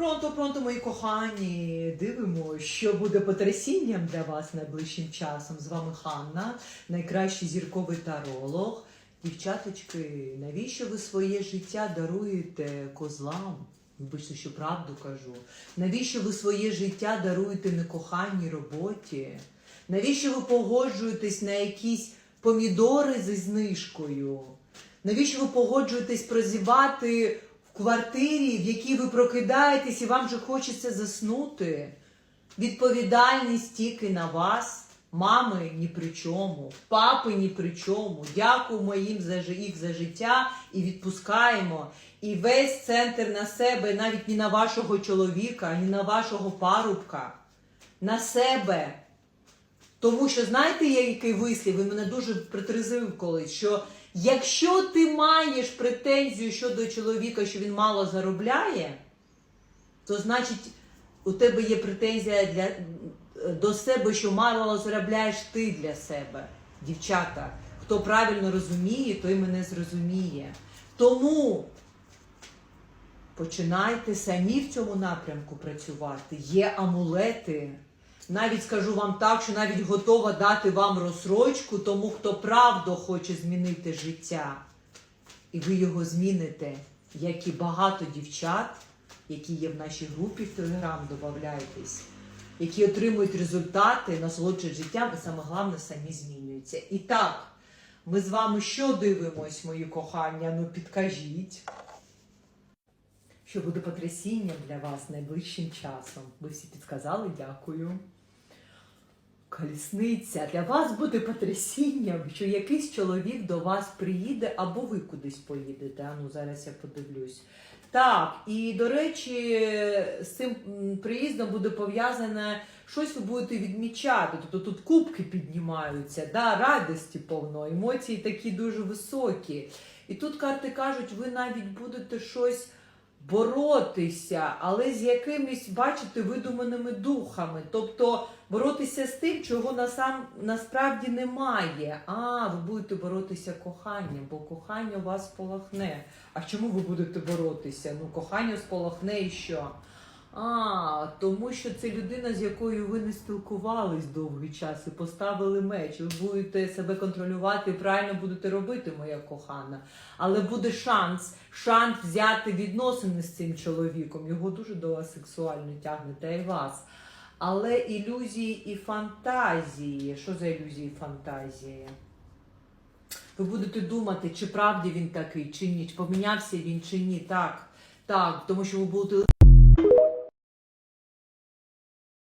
Пронто, пронто, мої кохані, дивимося, що буде потрясінням для вас найближчим часом. З вами Ханна, найкращий зірковий таролог. Дівчаточки, навіщо ви своє життя даруєте козлам? Вибачте, що правду кажу. Навіщо ви своє життя даруєте некоханій роботі? Навіщо ви погоджуєтесь на якісь помідори зі знижкою? Навіщо ви погоджуєтесь прозівати в квартирі, в якій ви прокидаєтесь і вам же хочеться заснути? Відповідальність тільки на вас. Мами ні при чому, папи ні при чому. Дякуємо їм за їх за життя і відпускаємо. І весь центр на себе, навіть ні на вашого чоловіка, ні на вашого парубка, на себе. Тому що знаєте, є який вислів, він мене дуже притрезвив колись, що якщо ти маєш претензію щодо чоловіка, що він мало заробляє, то значить у тебе є претензія для, до себе, що мало заробляєш ти для себе. Дівчата, хто правильно розуміє, той мене зрозуміє. Тому починайте самі в цьому напрямку працювати. Є амулети. Навіть скажу вам так, що навіть готова дати вам розсрочку тому, хто правду хоче змінити життя. І ви його зміните, як і багато дівчат, які є в нашій групі в Телеграм, додавайтесь, які отримують результати, насолоджують життям, і саме головне самі змінюються. І так, ми з вами що дивимось, мої кохання? Ну підкажіть. Що буде потрясінням для вас найближчим часом? Ви всі підказали, дякую. Колісниця для вас буде потрясінням, що якийсь чоловік до вас приїде або ви кудись поїдете. А ну зараз я подивлюсь. Так, і до речі, з цим приїздом буде пов'язане щось ви будете відмічати. Тобто тут кубки піднімаються, да, радості повно, емоції такі дуже високі. І тут карти кажуть, ви навіть будете щось боротися, але з якимись, бачите, видуманими духами. Тобто боротися з тим, чого насам, насправді немає. А, ви будете боротися коханням, бо кохання вас полохне. А чому ви будете боротися? Ну, кохання сполохне і що? А, тому що це людина, з якою ви не спілкувались довгий час і поставили меч. Ви будете себе контролювати і правильно будете робити, моя кохана. Але буде шанс, шанс взяти відносини з цим чоловіком. Його дуже до вас сексуально тягне, та й вас. Але ілюзії і фантазії. Що за ілюзії і фантазії? Ви будете думати, чи правді він такий, чи ні, чи помінявся він, чи ні. Так, так, тому що ви будете